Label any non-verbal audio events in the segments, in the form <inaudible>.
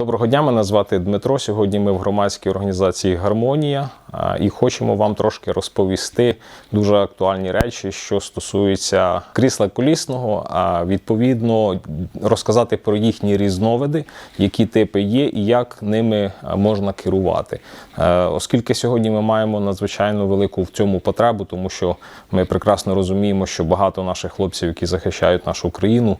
Доброго дня, мене звати Дмитро. Сьогодні ми в громадській організації Гармонія і хочемо вам трошки розповісти дуже актуальні речі, що стосуються крісла колісного, а відповідно розказати про їхні різновиди, які типи є і як ними можна керувати. Оскільки сьогодні ми маємо надзвичайно велику в цьому потребу, тому що ми прекрасно розуміємо, що багато наших хлопців, які захищають нашу країну,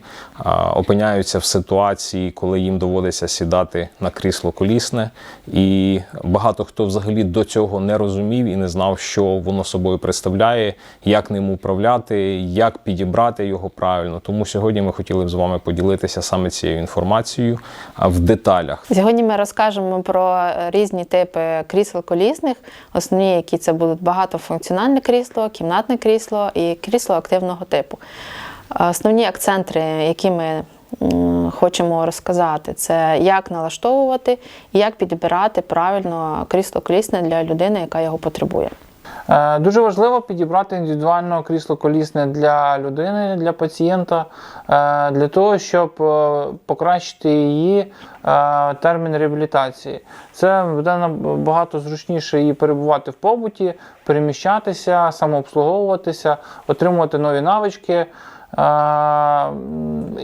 опиняються в ситуації, коли їм доводиться сідати на крісло колісне, і багато хто взагалі до цього не розумів і не знав, що воно собою представляє, як ним управляти, як підібрати його правильно. Тому сьогодні ми хотіли б з вами поділитися саме цією інформацією в деталях. Сьогодні ми розкажемо про е, різні типи крісел колісних, основні, які це будуть багатофункціональне крісло, кімнатне крісло і крісло активного типу. Е, Основні акценти, які ми хочемо розказати, це як налаштовувати і як підбирати правильно крісло колісне для людини, яка його потребує. Е, Дуже важливо підібрати індивідуально крісло колісне для людини, для пацієнта, е, для того, щоб е, покращити її е, термін реабілітації. Це буде набагато зручніше її перебувати в побуті, переміщатися, самообслуговуватися, отримувати нові навички.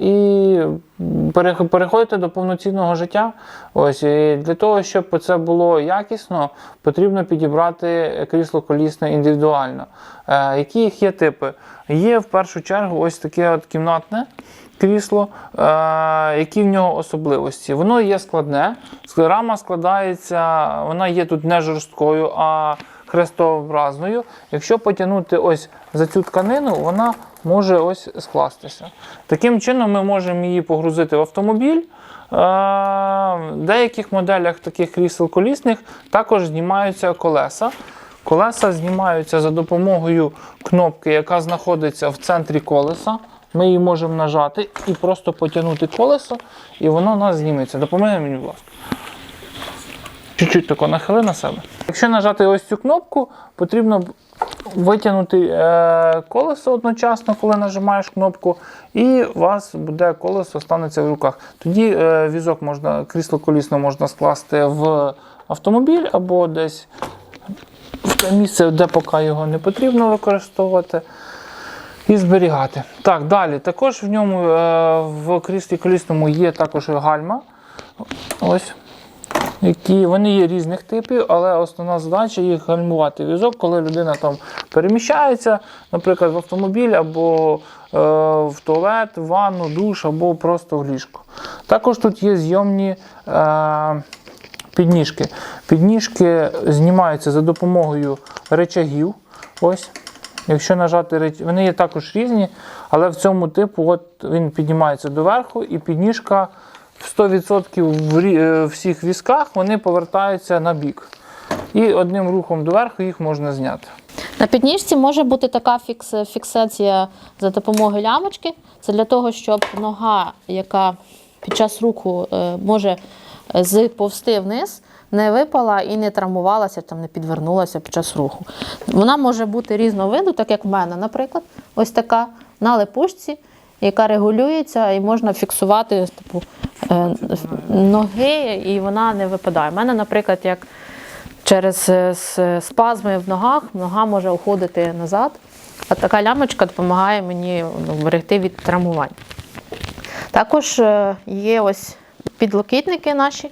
І переходити до повноцінного життя. Ось і для того, щоб це було якісно, потрібно підібрати крісло колісне індивідуально. Е, які їх є типи? Є в першу чергу ось таке от кімнатне крісло, е, які в нього особливості. Воно є складне, рама складається, вона є тут не жорсткою, а хрестообразною. Якщо потягнути ось за цю тканину, вона може ось скластися. Таким чином ми можемо її погрузити в автомобіль. Е, В деяких моделях таких крісел колісних також знімаються колеса. Колеса знімаються за допомогою кнопки, яка знаходиться в центрі колеса. Ми її можемо нажати і просто потягнути колесо, і воно у нас зніметься. Допомогли мені, будь ласка. Чуть-чуть тако нахили на себе. Якщо нажати ось цю кнопку, потрібно витягнути е, колесо одночасно, коли нажимаєш кнопку, і у вас буде колесо станеться в руках. Тоді е, візок можна, крісло колісно можна скласти в автомобіль або десь в те місце, де поки його не потрібно використовувати. І зберігати. Так, далі. Також в ньому е, в кріслі колісному є також гальма. Ось які вони є різних типів, але основна задача їх гальмувати візок, коли людина там переміщається, наприклад, в автомобіль або е, в туалет, в ванну, душ або просто в ліжко. Також тут є зйомні е, підніжки. Підніжки знімаються за допомогою речагів. Ось. Якщо нажати реч- вони є також різні, але в цьому типу от він піднімається доверху, і підніжка в 100% в е, всіх візках вони повертаються на бік. І одним рухом доверху їх можна зняти. На підніжці може бути така фікс, фіксація за допомогою лямочки. Це для того, щоб нога, яка під час руху е, може е, зповзти вниз, не випала і не травмувалася, там, не підвернулася під час руху. Вона може бути різного виду, так як в мене, наприклад, ось така на липучці, яка регулюється і можна фіксувати типу, е, ноги, і вона не випадає. У мене, наприклад, як через е, спазми в ногах нога може уходити назад, а така лямочка допомагає мені ну, вберегти від травмувань. Також е, є ось підлокітники наші,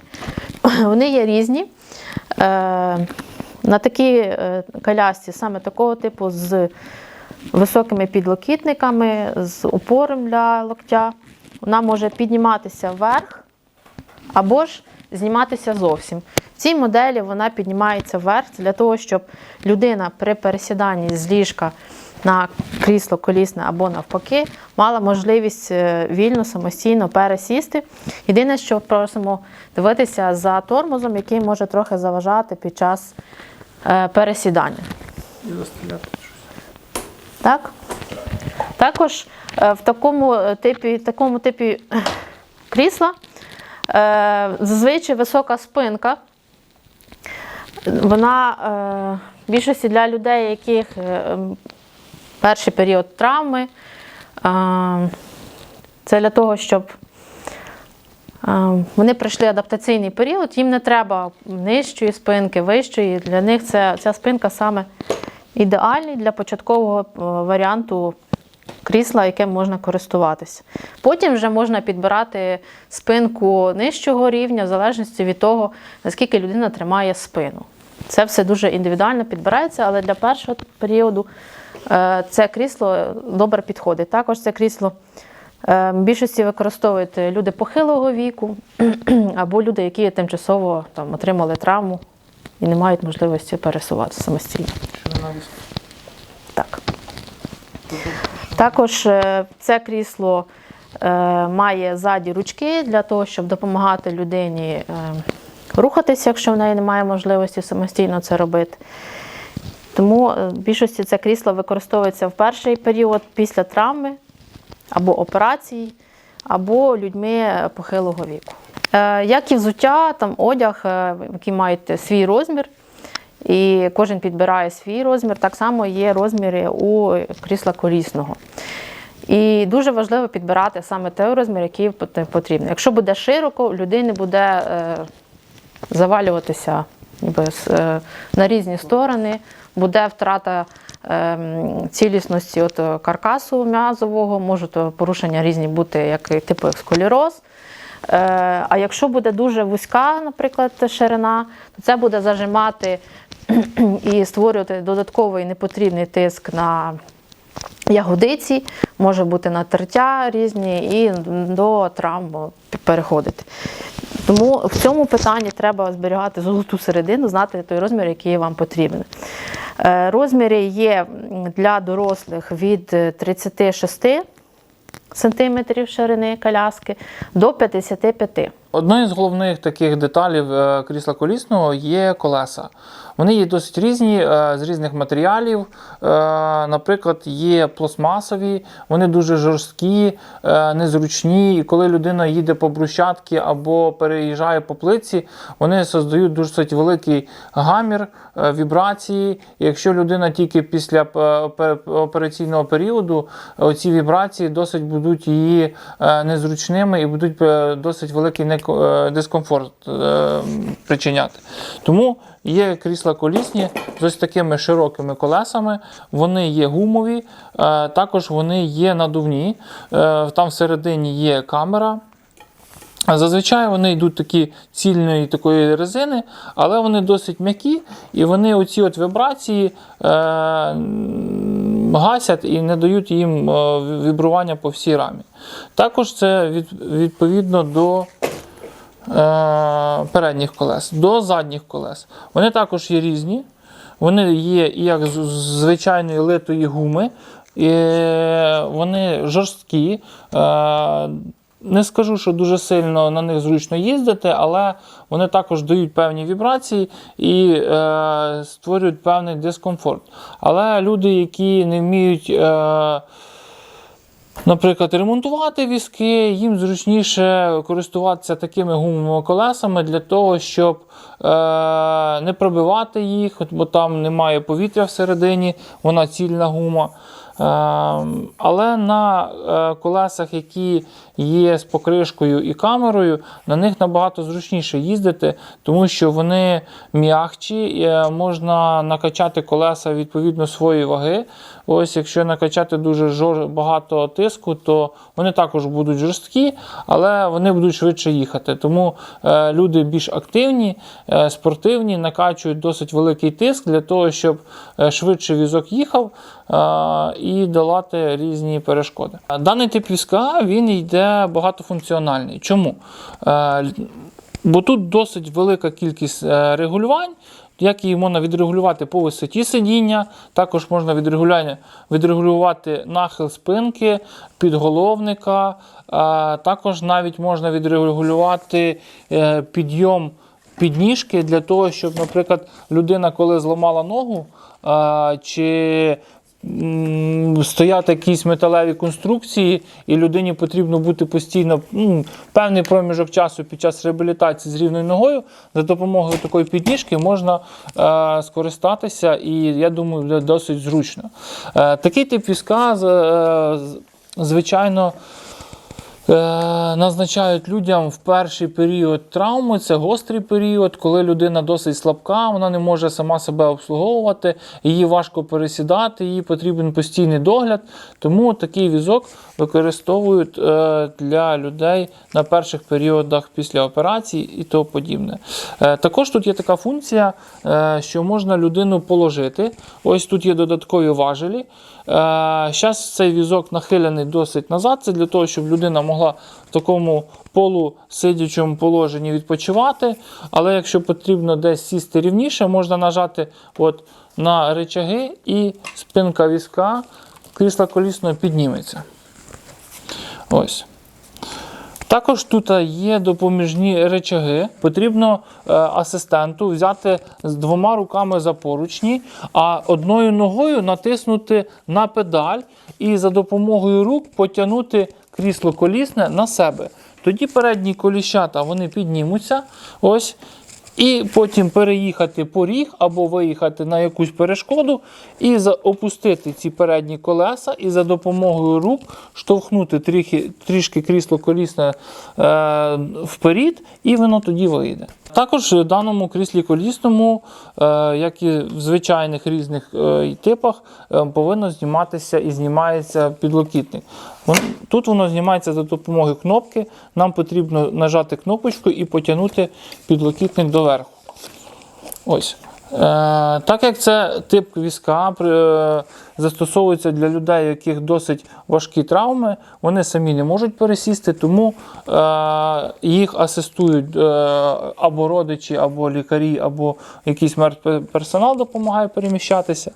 <clears throat> вони є різні. На такій колясці саме такого типу з високими підлокітниками, з упором для локтя. Вона може підніматися вверх або ж зніматися зовсім. В цій моделі вона піднімається вверх для того, щоб людина при пересіданні з ліжка на крісло колісне або навпаки мала можливість е, вільно самостійно пересісти. Єдине, що просимо дивитися за тормозом, який може трохи заважати під час е, пересідання. Так? Також е, в такому е, типі, такому типі е, крісла зазвичай висока спинка. Вона в більшості для людей, яких перший період травми. Це для того, щоб Вони пройшли адаптаційний період, їм не треба нижчої спинки, вищої. Для них це, ця спинка саме ідеальний для початкового е, варіанту крісла, яким можна користуватися. Потім вже можна підбирати спинку нижчого рівня, в залежності від того, наскільки людина тримає спину. Це все дуже індивідуально підбирається, але для першого періоду е, це крісло добре підходить. Також це крісло е, в більшості використовують люди похилого віку <clears throat> або люди, які тимчасово там, отримали травму і не мають можливості пересуватися самостійно. Так. Також е, це крісло е, має ззаді ручки для того, щоб допомагати людині е, рухатися, якщо в неї немає можливості самостійно це робити. Тому в більшості це крісло використовується в перший період після травми або операцій, або людьми е, похилого віку. Е, Як і взуття, там одяг, е, які мають свій розмір, і кожен підбирає свій розмір. Так само є розміри у крісла колісного. І дуже важливо підбирати саме той розмір, який пот- потрібен. Якщо буде широко, у людини буде завалюватися ніби, на різні сторони, буде втрата цілісності от, е, каркасу м'язового, можуть е, порушення різні бути, як типу як. Е, А якщо буде дуже вузька, наприклад, ширина, то це буде зажимати <clears throat> і створювати додатковий непотрібний тиск на ягодиці, може бути натертя різні і до травм переходити. Тому в цьому питанні треба зберігати золоту середину, знати той розмір, який вам потрібен. Е, Розміри є для дорослих від 36 сантиметрів ширини коляски до 55. Одною з головних таких деталів е, крісла колісного є колеса. Вони є досить різні, е, з різних матеріалів. Е, Наприклад, є пластмасові, вони дуже жорсткі, незручні. І коли людина їде по брусчатці або переїжджає по плитці, вони создають досить великий гамір, вібрації. Якщо людина тільки після операційного періоду, ці вібрації досить будуть її е, незручними і будуть е, досить великий е, дискомфорт причиняти. Тому є крісла колісні з ось такими широкими колесами, вони є гумові, також вони є надувні. Там всередині є камера. Зазвичай вони йдуть такі цільної такої резини, але вони досить м'які, і вони оці от вібрації гасять і не дають їм е, вібрування по всій рамі. Також це відповідно до е, передніх колес, до задніх колес. Вони також є різні. Вони є як з звичайної литої гуми, і вони жорсткі. Не скажу, що дуже сильно на них зручно їздити, але вони також дають певні вібрації і е, створюють певний дискомфорт. Але люди, які не вміють. Е, Наприклад, ремонтувати візки, їм зручніше користуватися такими гумовими колесами для того, щоб е, не пробивати їх, бо там немає повітря всередині, вона цільна гума. Е, але на е, колесах, які є з покришкою і камерою, на них набагато зручніше їздити, тому що вони м'якчі, е, можна накачати колеса відповідно своєї ваги. Ось, якщо накачати дуже багато тиску, то вони також будуть жорсткі, але вони будуть швидше їхати. Тому е, люди більш активні, е, спортивні, накачують досить великий тиск для того, щоб швидше візок їхав і долати різні перешкоди. Даний тип візка він йде багатофункціональний. Чому? Е, Бо тут досить велика кількість е, регулювань, як її можна відрегулювати по висоті сидіння, також можна відрегулювати нахил спинки, підголовника, е, також навіть можна відрегулювати підйом підніжки для того, щоб, наприклад, людина, коли зламала ногу, чи стоять якісь металеві конструкції, і людині потрібно бути постійно ну, певний проміжок часу під час реабілітації з рівною ногою. За допомогою такої підніжки можна е, скористатися, і я думаю, буде досить зручно. Е, такий тип візка, е, звичайно. Е, назначають людям в перший період травми, це гострий період, коли людина досить слабка, вона не може сама себе обслуговувати, її важко пересідати, їй потрібен постійний догляд. Тому такий візок використовують е, для людей на перших періодах після операції і тому подібне. Е, також тут є така функція, що можна людину положити. Ось тут є додаткові важелі. Зараз цей візок нахилений досить назад. Це для того, щоб людина могла в такому полусидячому положенні відпочивати. Але якщо потрібно десь сісти рівніше, можна нажати от на речаги і спинка візка крісла колісно підніметься. Ось. Також тут є допоміжні речаги. Потрібно е, асистенту взяти з двома руками за поручні, а одною ногою натиснути на педаль і за допомогою рук потягнути крісло колісне на себе. Тоді передні коліщата вони піднімуться. Ось. І потім переїхати по ріг або виїхати на якусь перешкоду і опустити ці передні колеса і за допомогою рук штовхнути трішки, трішки крісло колісне е, вперед, і воно тоді вийде. Також в даному кріслі колісному, е, як і в звичайних різних е, типах, е, повинно зніматися і знімається підлокітник. Тут воно знімається за допомогою кнопки. Нам потрібно нажати кнопочку і потягнути підлокітник доверху. Ось. Е, так як це тип візка е, застосовується для людей, у яких досить важкі травми, вони самі не можуть пересісти, тому е, їх асистують е, або родичі, або лікарі, або якийсь медперсонал допомагає переміщатися.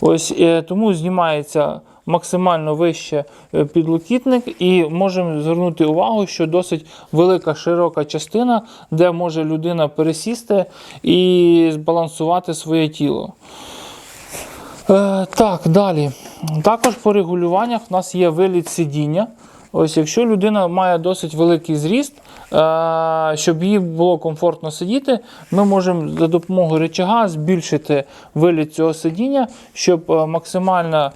Ось, е, тому знімається максимально вище е, підлокітник, і можемо звернути увагу, що досить велика широка частина, де може людина пересісти і збалансувати своє тіло. Е, так, далі. Також по регулюваннях у нас є виліт сидіння. Ось, якщо людина має досить великий зріст, е, щоб їй було комфортно сидіти, ми можемо за допомогою речага збільшити виліт цього сидіння, щоб максимальна е,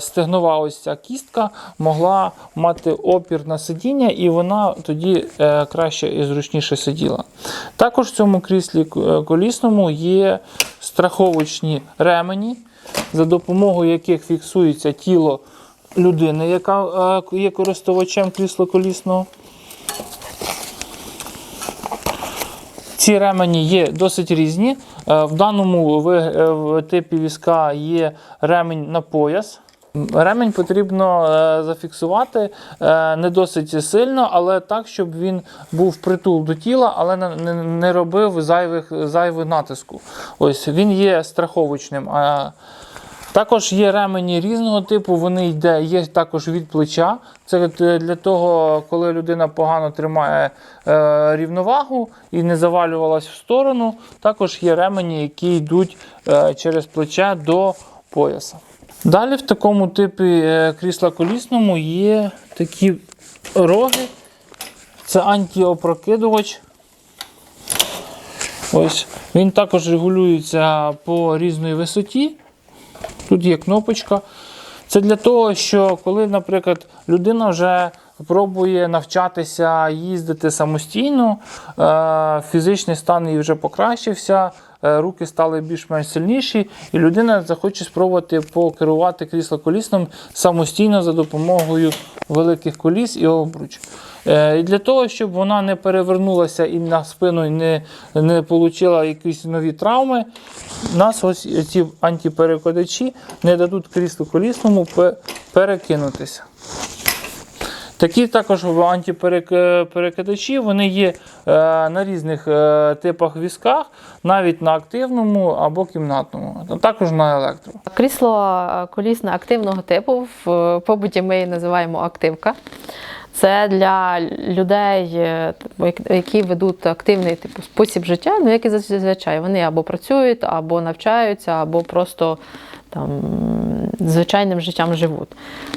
стегнова ось ця кістка могла мати опір на сидіння, і вона тоді е, краще і зручніше сиділа. Також в цьому кріслі е, колісному є страховочні ремені, за допомогою яких фіксується тіло людини, яка е, є користувачем крісла колісного. Ці ремені є досить різні. Е, В даному е, типі візка є ремень на пояс. Ремень потрібно е, зафіксувати не досить сильно, але так, щоб він був притул до тіла, але не, робив зайвих, зайвих натиску. Ось він є страховочним. Також є ремені різного типу, вони йде, є також від плеча. Це е, для того, коли людина погано тримає е, рівновагу і не завалювалась в сторону. Також є ремені, які йдуть е, через плече до пояса. Далі в такому типі е, крісла колісному є такі роги. Це антиопрокидувач. Ось. Він також регулюється по різної висоті. Тут є кнопочка. Це для того, що коли, наприклад, людина вже пробує навчатися їздити самостійно, е, фізичний стан її вже покращився, е, руки стали більш-менш сильніші, і людина захоче спробувати покерувати крісло колісним самостійно за допомогою великих коліс і обруч. Е, І для того, щоб вона не перевернулася і на спину не, не отримала якісь нові травми, нас ось ці антиперекладачі не дадуть кріслу колісному перекинутися. Такі також антиперекидачі, вони є е, на різних е, типах візках, навіть на активному або кімнатному, а також на електро. Крісло е, колісне активного типу, в побуті ми її називаємо активка. Це для людей, е, які ведуть активний типу спосіб життя, ну як і зазвичай. Вони або працюють, або навчаються, або просто там звичайним життям живуть.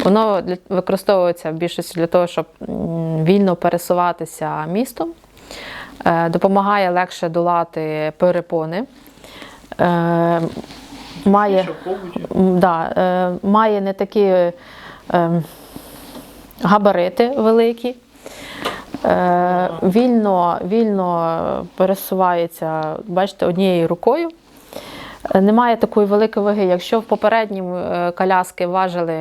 Воно використовується в більшості для того, щоб вільно пересуватися містом, е, допомагає легше долати перепони. Е, Має, да, має не такі е, габарити великі. Е, вільно, вільно пересувається, бачите, однією рукою. Немає такої великої ваги. Якщо в попереднім е, коляски важили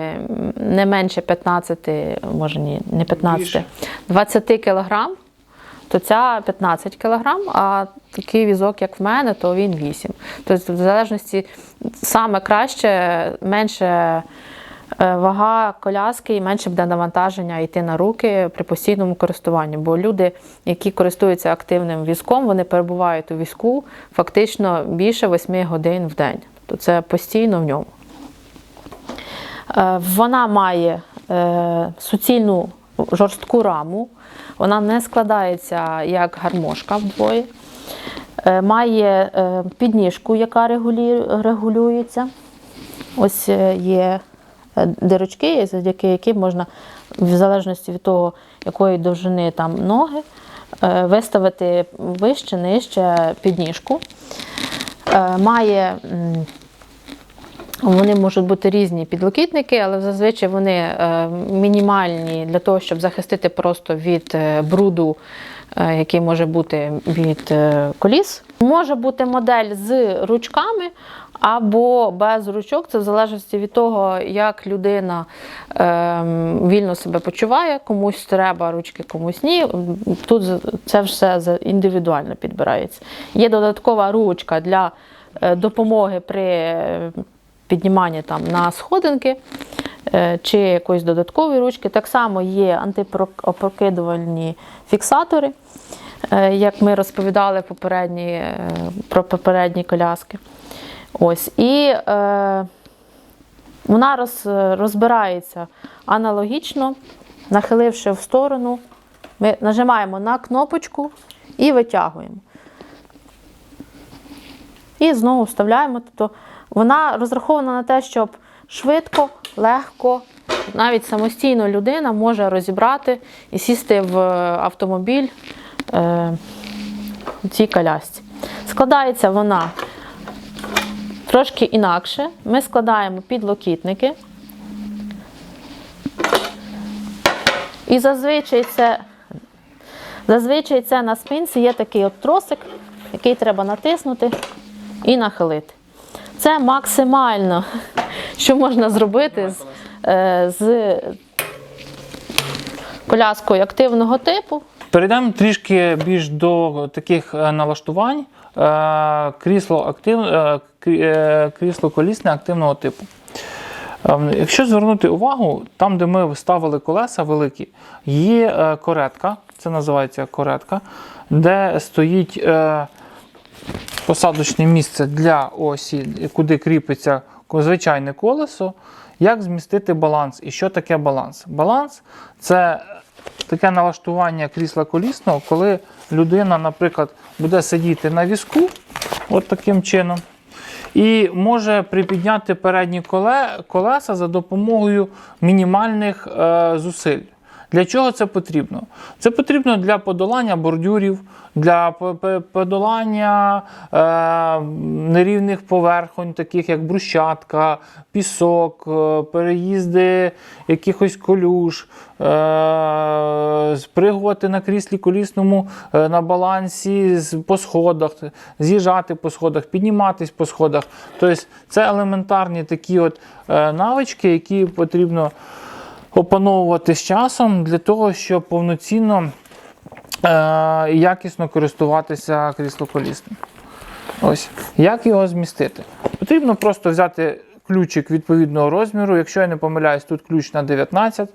не менше 15, може ні, не 15, 20 кілограм, то ця 15 кілограм, а такий візок, як в мене, то він 8. Тобто, в залежності саме краще, менше вага коляски і менше буде навантаження йти на руки при постійному користуванні. Бо люди, які користуються активним візком, вони перебувають у візку фактично більше 8 годин в день. Тобто це постійно в ньому. Е, Вона має е, суцільну жорстку раму, вона не складається як гармошка вдвоє. Е, Має е, підніжку, яка регулюється. Ось е, є е, дирочки, завдяки яким можна, в залежності від того, якої довжини там ноги, е, виставити вище, нижче підніжку. Е, Має вони можуть бути різні підлокітники, але зазвичай вони е, мінімальні для того, щоб захистити просто від е, бруду, е, який може бути від е, коліс. Може бути модель з ручками або без ручок. Це в залежності від того, як людина е, вільно себе почуває. Комусь треба ручки, комусь ні. Тут це все індивідуально підбирається. Є додаткова ручка для е, допомоги при е, підніманні там на сходинки е, чи якоїсь додаткової ручки. Так само є антиопрокидувальні фіксатори, як ми розповідали попередні, про попередні коляски. Ось. І е, вона роз, розбирається аналогічно, нахиливши в сторону, ми нажимаємо на кнопочку і витягуємо. І знову вставляємо. Тобто вона розрахована на те, щоб швидко, легко, навіть самостійно людина може розібрати і сісти в автомобіль е, цій колясці. Складається вона трошки інакше. Ми складаємо підлокітники. І зазвичай це, зазвичай це на спинці є такий от тросик, який треба натиснути і нахилити. Це максимально, <laughs> що можна зробити з, е, з коляскою активного типу. Перейдемо трішки більш до таких е, налаштувань. Е, Крісло, актив, е, крі- крісло колісне активного типу. Ем, Якщо звернути увагу, там, де ми ставили колеса великі, є коретка, це називається коретка, де стоїть посадочне місце для осі, куди кріпиться звичайне колесо. Як змістити баланс? І що таке баланс? Баланс це таке налаштування крісла колісного, коли людина, наприклад, буде сидіти на візку, от таким чином, і може припідняти передні коле- колеса за допомогою мінімальних е, зусиль. Для чого це потрібно? Це потрібно для подолання бордюрів, для по- по- подолання е, нерівних поверхонь, таких як брусчатка, пісок, е, переїзди якихось колюш, е, спригувати на кріслі колісному е, на балансі по сходах, з'їжджати по сходах, підніматись по сходах. Тобто це елементарні такі от е, навички, які потрібно опановувати з часом для того, щоб повноцінно е, і якісно користуватися кріслоколісним. Ось. Як його змістити? Потрібно просто взяти ключик відповідного розміру. Якщо я не помиляюсь, тут ключ на 19.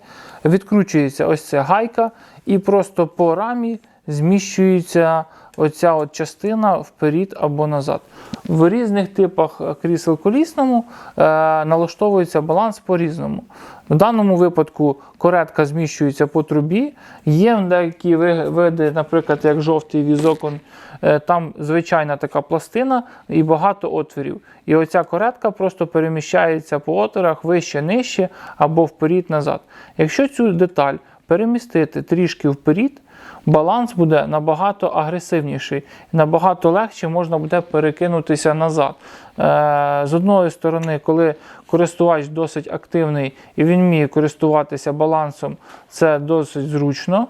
Відкручується ось ця гайка, і просто по рамі зміщується оця от частина вперед або назад. В різних типах крісел колісному е, налаштовується баланс по-різному. В даному випадку коретка зміщується по трубі. Є деякі види, наприклад, як жовтий візок, е, там звичайна така пластина і багато отворів. І оця коретка просто переміщається по отворах вище, нижче або вперед назад. Якщо цю деталь перемістити трішки вперед, баланс буде набагато агресивніший, набагато легше можна буде перекинутися назад. Е, З одної сторони, коли користувач досить активний і він вміє користуватися балансом, це досить зручно.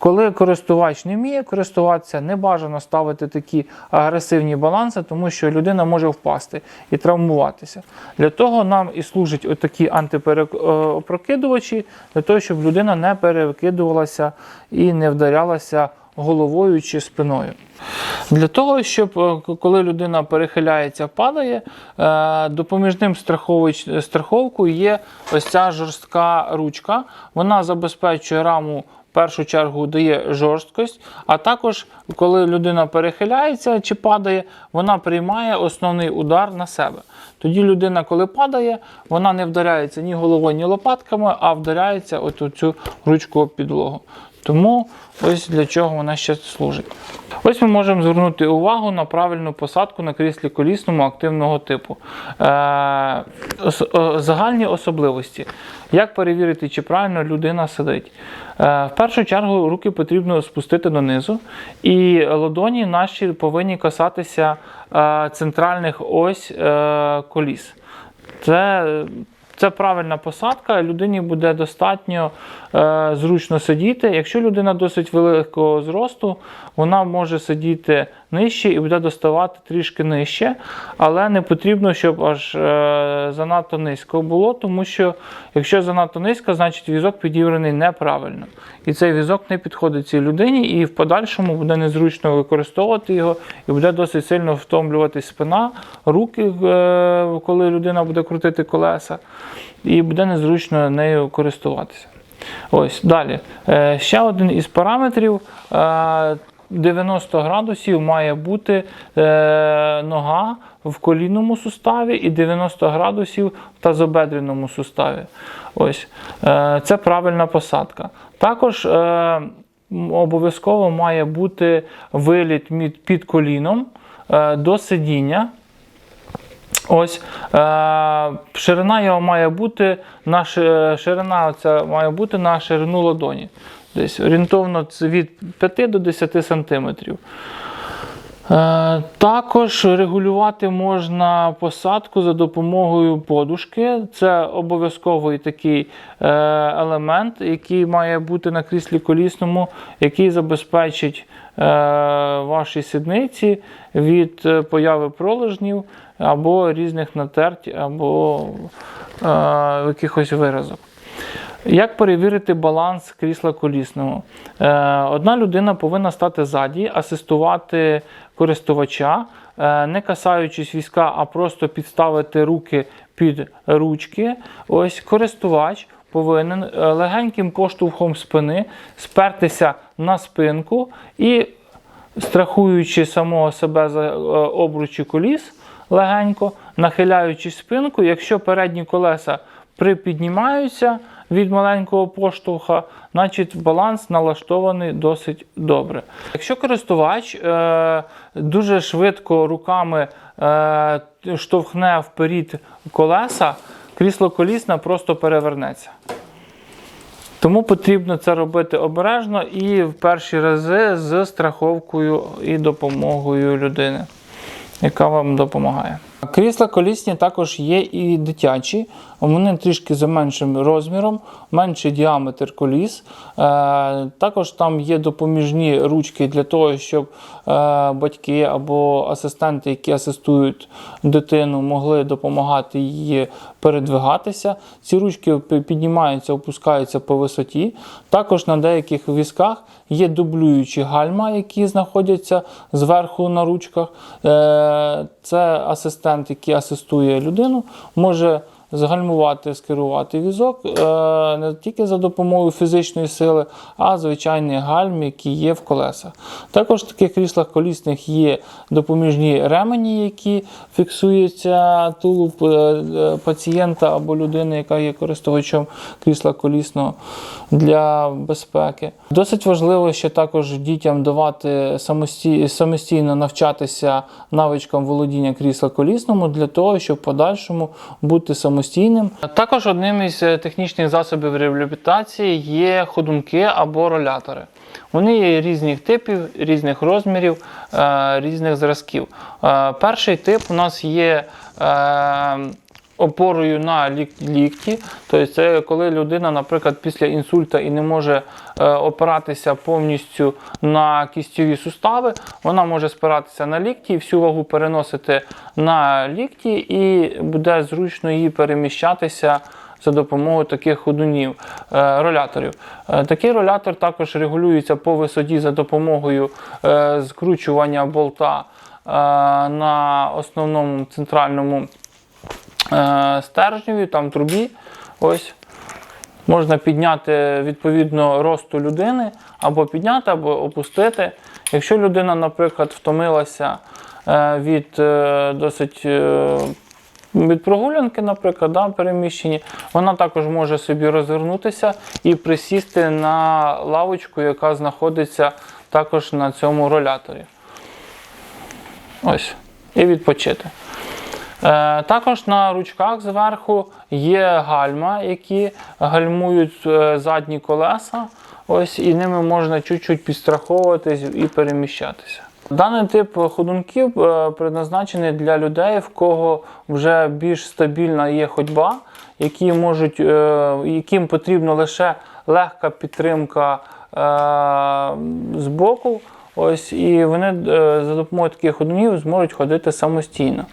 Коли користувач не вміє користуватися, не бажано ставити такі агресивні баланси, тому що людина може впасти і травмуватися. Для того нам і служать отакі антиперепрокидувачі, для того, щоб людина не перекидувалася і не вдарялася головою чи спиною. Для того, щоб е, коли людина перехиляється, падає, е, допоміжним страховкою є ось ця жорстка ручка. Вона забезпечує раму. В першу чергу дає жорсткость, а також коли людина перехиляється чи падає, вона приймає основний удар на себе. Тоді людина, коли падає, вона не вдаряється ні головою, ні лопатками, а вдаряється от у цю ручку об підлогу. Тому ось для чого вона ще служить. Ось ми можемо звернути увагу на правильну посадку на кріслі колісному активного типу. Е, загальні особливості. Як перевірити, чи правильно людина сидить? Е, в першу чергу руки потрібно спустити донизу, і ладоні наші повинні касатися е, центральних ось коліс. Це, це правильна посадка, людині буде достатньо зручно сидіти. Якщо людина досить великого зросту, вона може сидіти нижче і буде доставати трішки нижче, але не потрібно, щоб аж е, занадто низько було, тому що якщо занадто низько, значить візок підібраний неправильно. І цей візок не підходить цій людині, і в подальшому буде незручно використовувати його, і буде досить сильно втомлюватись спина, руки, е, коли людина буде крутити колеса, і буде незручно нею користуватися. Ось далі. Е, Ще один із параметрів. е, 90 градусів має бути е, нога в колінному суставі і 90 градусів в тазобедреному суставі. Ось. Е, це правильна посадка. Також е, обов'язково має бути виліт під коліном е, до сидіння. Ось е, ширина його має бути на ширина ця має бути на ширину ладоні. Десь орієнтовно від 5 до 10 сантиметрів. Е, Також регулювати можна посадку за допомогою подушки. Це обов'язковий такий е, елемент, який має бути на кріслі колісному, який забезпечить е, ваші сідниці від е, появи пролежнів або різних натерть, або е, якихось виразок. Як перевірити баланс крісла колісного? Е, Одна людина повинна стати ззаді, асистувати користувача, е, не касаючись візка, а просто підставити руки під ручки. Ось користувач повинен легеньким поштовхом спини спертися на спинку і, страхуючи самого себе за обручі коліс, легенько, нахиляючи спинку, якщо передні колеса припіднімаються від маленького поштовха, значить баланс налаштований досить добре. Якщо користувач е, дуже швидко руками е, штовхне вперед колеса, крісло колісне просто перевернеться. Тому потрібно це робити обережно і в перші рази з страховкою і допомогою людини, яка вам допомагає. Крісла колісні також є і дитячі, вони трішки за меншим розміром, менший діаметр коліс. Е, Також там є допоміжні ручки для того, щоб е, батьки або асистенти, які асистують дитину, могли допомагати її передвигатися. Ці ручки піднімаються, опускаються по висоті. Також на деяких візках є дублюючі гальма, які знаходяться зверху на ручках. Е, Це асистент, який асистує людину, може згальмувати, скерувати візок е, не тільки за допомогою фізичної сили, а звичайний гальм, який є в колесах. Також в таких кріслах колісних є допоміжні ремені, які фіксуються тулуб е, е, пацієнта або людини, яка є користувачем крісла колісного для безпеки. Досить важливо ще також дітям давати самостійно навчатися навичкам володіння крісла колісному для того, щоб в подальшому бути самостійним самостійним. Також одним із е, технічних засобів реабілітації є ходунки або ролятори. Вони є різних типів, різних розмірів, е, різних зразків. Е, Перший тип у нас є опорою на лік- лікті. Тобто це коли людина, наприклад, після інсульта і не може е, опиратися повністю на кістьові сустави, вона може спиратися на лікті, всю вагу переносити на лікті, і буде зручно її переміщатися. За допомогою таких ходунів, е, роляторів. Е, Такий ролятор також регулюється по висоті за допомогою скручування болта на основному центральному стержневі, там трубі. Ось. Можна підняти відповідно росту людини, або підняти, або опустити. Якщо людина, наприклад, втомилася е, від е, досить е, від прогулянки, наприклад, да, переміщені, вона також може собі розвернутися і присісти на лавочку, яка знаходиться також на цьому роляторі. Ось. І відпочити. Е, Також на ручках зверху є гальма, які гальмують е, задні колеса. Ось і ними можна чуть-чуть підстраховуватись і переміщатися. Даний тип ходунків е, предназначений для людей, в кого вже більш стабільна є ходьба, які можуть, яким потрібна лише легка підтримка з боку. Ось, і вони е, за допомогою таких ходунів зможуть ходити самостійно.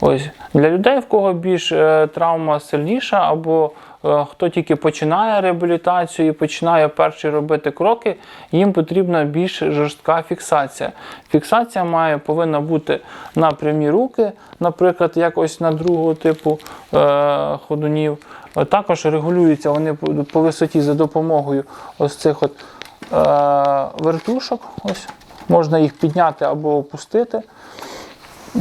Ось для людей, в кого більш е, травма сильніша, або е, хто тільки починає реабілітацію і починає перші робити кроки, їм потрібна більш жорстка фіксація. Фіксація має повинна бути на прямі руки, наприклад, як ось на другого типу ходунів. Також регулюються вони по, висоті за допомогою ось цих от вертушок. Ось. Можна їх підняти або опустити.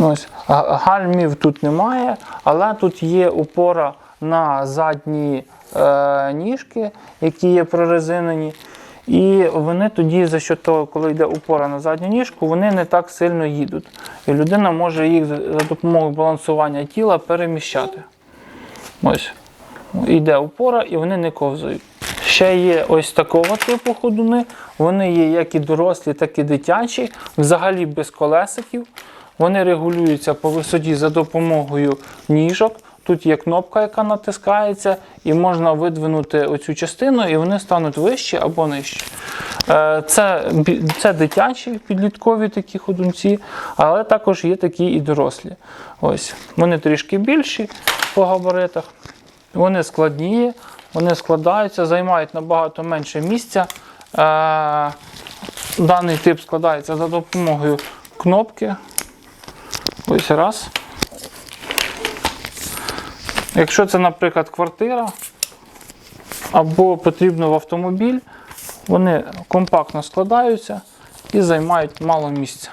Ось. Гальмів тут немає, але тут є опора на задні е, ніжки, які є прорезинені. І вони тоді, за що того, коли йде опора на задню ніжку, вони не так сильно їдуть. І людина може їх за допомогою балансування тіла переміщати. Ось. Йде опора і вони не ковзають. Ще є ось такого типу ходуни. Вони є як і дорослі, так і дитячі, взагалі без колесиків. Вони регулюються по висоті за допомогою ніжок. Тут є кнопка, яка натискається, і можна видвинути оцю частину, і вони стануть вищі або нижчі. Е, Це, це дитячі підліткові такі ходунці, але також є такі і дорослі. Ось. Вони трішки більші по габаритах. Вони складні, вони складаються, займають набагато менше місця. Е, Даний тип складається за допомогою кнопки. Ось раз. Якщо це, наприклад, квартира або потрібно в автомобіль, вони компактно складаються і займають мало місця.